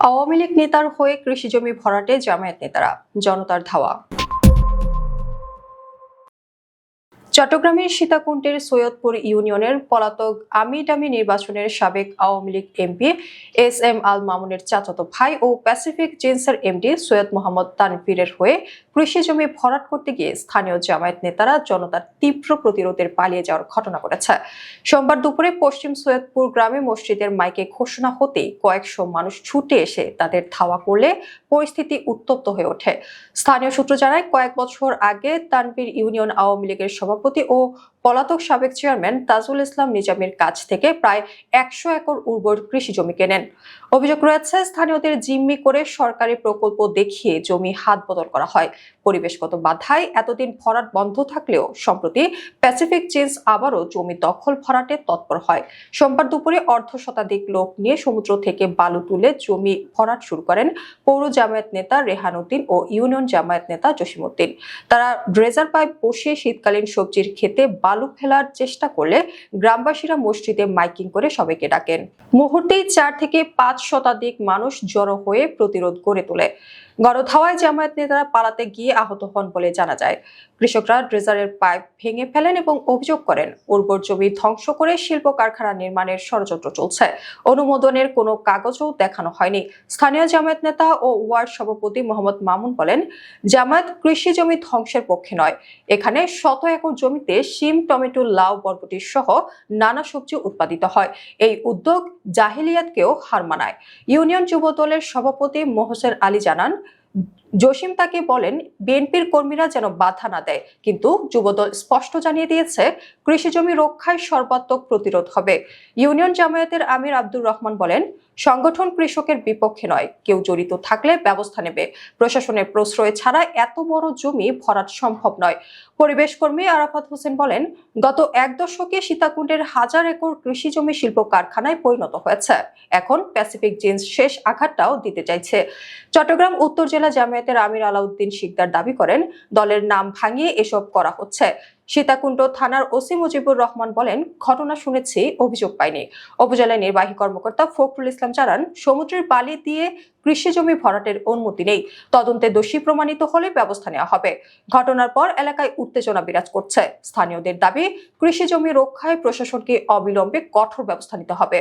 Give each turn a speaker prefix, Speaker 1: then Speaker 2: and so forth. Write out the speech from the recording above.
Speaker 1: আওয়ামী লীগ নেতার হয়ে কৃষিজমি ভরাটে জামায়াত নেতারা জনতার ধাওয়া। চট্টগ্রামের সীতাকুণ্ডের সৈয়দপুর ইউনিয়নের পলাতক আমিডামি নির্বাচনের সাবেক Awami League MP S M Al মামুনের চাচাতো ভাই ও প্যাসিফিক জেন্সের এমডি সৈয়দ মোহাম্মদ তানভীরের হয়ে কৃষি জমি ভরাট করতে গিয়ে স্থানীয় জামায়াত নেতারা জনতার তীব্র প্রতিরোধের পালিয়ে যাওয়ার ঘটনা ঘটেছে। সোমবার দুপুরে পশ্চিম সৈয়দপুর গ্রামে মসজিদের মাইকে ঘোষণা হতেই কয়েকশো মানুষ ছুটে এসে তাদের ধাওয়া করলে পরিস্থিতি উত্তপ্ত হয়ে ওঠে। স্থানীয় সূত্র জানায়, কয়েক বছর আগে তানভীর ইউনিয়ন আওয়ামী লীগের সভাপতি ও পলাতক সাবেক চেয়ারম্যান তাজুল ইসলাম নিজামের কাছ থেকে প্রায় একশো একর উর্বর কৃষি জমি কেনেন। অভিযোগ রয়েছে, স্থানীয়দের জিম্মি করে সরকারি প্রকল্প দেখিয়ে জমি হাত বদল করা হয়। পরিবেশগত বাধায় এতদিন ভরাট বন্ধ থাকলেও সম্প্রতি প্যাসিফিক চেঞ্জ আবারও জমি দখল ভরাটে তৎপর হয়। সোমবার দুপুরে অর্ধ শতাধিক লোক নিয়ে সমুদ্র থেকে বালু তুলে জমি ভরাট শুরু করেন পৌর জামায়াত নেতা রেহান উদ্দিন ও ইউনিয়ন জামায়াত নেতা জসিমউদ্দিন। তারা ড্রেজার পাইপ বসিয়ে শীতকালীন সবজির খেতে বালু ফেলার চেষ্টা করলে গ্রামবাসীরা মসজিদে মাইকিং করে সবাইকে ডাকেন। মুহূর্তেই চার থেকে পাঁচ শতাধিক মানুষ জড়ো হয়ে প্রতিরোধ গড়ে তোলে। গণধাওয়ায় জামায়াত নেতারা পালাতে গিয়ে আহত হন বলে জানা যায়। কৃষকরা ড্রেজারের পাইপ ভেঙে ফেলেন এবং অভিযোগ করেন, উর্বর জমি ধ্বংস করে শিল্প কারখানা নির্মাণের ষড়যন্ত্র চলছে। অনুমোদনের কোনো কাগজও দেখানো হয়নি। স্থানীয় জামায়াত নেতা ও ওয়ার্ড সভাপতি মোহাম্মদ মামুন বলেন, জামায়াত কৃষি জমি ধ্বংসের পক্ষে নয়। এখানে শত একর জমিতে শিম, টমেটো, লাউ, বরবটি সহ নানা সবজি উৎপাদিত হয়। এই উদ্যোগ জাহিলিয়াতকেও হার মানায়। ইউনিয়ন যুব দলের সভাপতি মোহসেন আলী জানান, জসিম তাকে বলেন, বিএনপির কর্মীরা যেন বাধা না দেয়, কিন্তু যুবদল স্পষ্ট জানিয়ে দিয়েছে, কৃষি জমি রক্ষায় সর্বাত্মক প্রতিরোধ হবে। ইউনিয়ন জামায়াতের আমির আব্দুর রহমান বলেন সংগঠন কৃষকের বিপক্ষে নয়। কেউ জড়িত থাকলে ব্যবস্থা নেবে। প্রশাসনের প্রশ্রয় ছাড়া এত বড় জমি ভরাট সম্ভব নয়। পরিবেশ কর্মী আরাফাত হোসেন বলেন, গত এক দশকে সীতাকুণ্ডের হাজার একর কৃষি জমি শিল্প কারখানায় পরিণত হয়েছে। এখন প্যাসিফিক জিন্স শেষ আঘাতটাও দিতে চাইছে। চট্টগ্রাম উত্তর জেলা জামায়াতের আমির আলাউদ্দিন শিকদার দাবি করেন, দলের নাম ভাঙিয়ে এসব করা হচ্ছে। সীতাকুণ্ড থানার ওসি মুজিবুর রহমান বলেন, ঘটনা শুনেছি, অভিযোগ পাইনি। উপজেলা নির্বাহী কর্মকর্তা ফখরুল ইসলাম জানান, সমুদ্রের বালি দিয়ে কৃষি জমি ভরাটের অনুমতি নেই। তদন্তে দোষী প্রমাণিত হলে ব্যবস্থা নেওয়া হবে। ঘটনার পর এলাকায় উত্তেজনা বিরাজ করছে। স্থানীয়দের দাবি কৃষি জমি রক্ষায় প্রশাসনকে অবিলম্বে কঠোর ব্যবস্থা নিতে হবে।